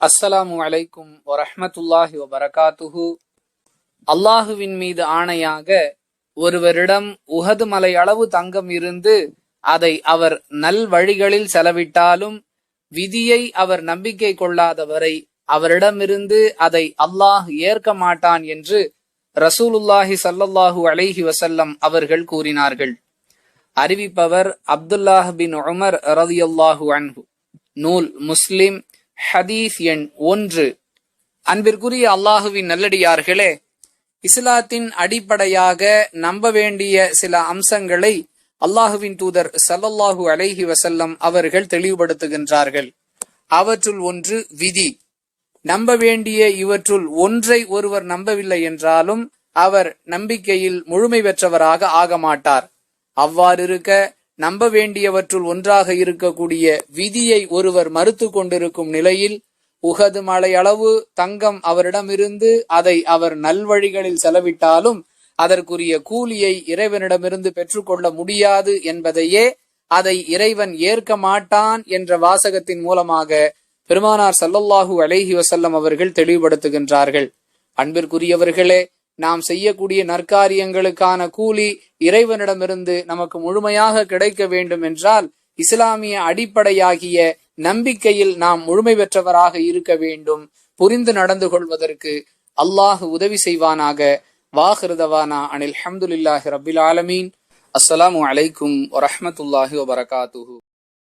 அஸ்ஸலாமு அலைக்கும் வரஹமத்துல்லாஹி வபரகாத்துஹு. அல்லாஹுவின் மீது ஆணையாக ஒருவரிடம் உகது மலை அளவு தங்கம் இருந்து அதை அவர் நல் வழிகளில் செலவிட்டாலும் விதியை அவர் நம்பிக்கை கொள்ளாதவரை அவரிடமிருந்து அதை அல்லாஹ் ஏற்க மாட்டான் என்று ரசூலுல்லாஹி சல்லல்லாஹு அலைஹி வசல்லம் அவர்கள் கூறினார்கள். அறிவிப்பவர் அப்துல்லாஹ் பின் உமர் ரதியல்லாஹு அன்ஹு. நூல் முஸ்லிம் ஹதீஸ் எண் ஒன்று. அன்பிற்குரிய அல்லாஹுவின் நல்லடியார்களே இஸ்லாத்தின் அடிப்படையாக நம்ப வேண்டிய சில அம்சங்களை அல்லாஹுவின் தூதர் சல்லல்லாஹு அலைஹி வசல்லம் அவர்கள் தெளிவுபடுத்துகின்றார்கள். அவற்றுள் ஒன்று விதி. நம்ப வேண்டிய இவற்றுள் ஒன்றை ஒருவர் நம்பவில்லை என்றாலும் அவர் நம்பிக்கையில் முழுமை பெற்றவராக ஆக மாட்டார் அவ்வாறு இருக்க நம்ப வேண்டியவற்றுள் ஒன்றாக இருக்கக்கூடிய விதியை ஒருவர் மறுத்து கொண்டிருக்கும் நிலையில் உகது மலை அளவு தங்கம் அவரிடமிருந்து அதை அவர் நல்வழிகளில் செலவிட்டாலும் அதற்குரிய கூலியை இறைவனிடமிருந்து பெற்றுக்கொள்ள முடியாது என்பதையே அதை இறைவன் ஏற்க மாட்டான் என்ற வாசகத்தின் மூலமாக பெருமானார் சல்லல்லாஹூ அலேஹி வசல்லம் அவர்கள் தெளிவுபடுத்துகின்றார்கள். அன்பிற்குரியவர்களே நாம் செய்யக்கூடிய நற்காரியங்களுக்கான கூலி இறைவனிடமிருந்து நமக்கு முழுமையாக கிடைக்க வேண்டும் என்றால் இஸ்லாமிய அடிப்படையாகிய நம்பிக்கையில் நாம் முழுமை பெற்றவராக இருக்க வேண்டும். புரிந்து நடந்து கொள்வதற்கு அல்லாஹ் உதவி செய்வானாக. வாஹிருதவானா அனில் ஹம்துலில்லாஹி ரபில் ஆலமீன். அஸ்ஸலாமு அலைக்கும் வரஹமத்துல்லாஹி வபரகாத்துஹு.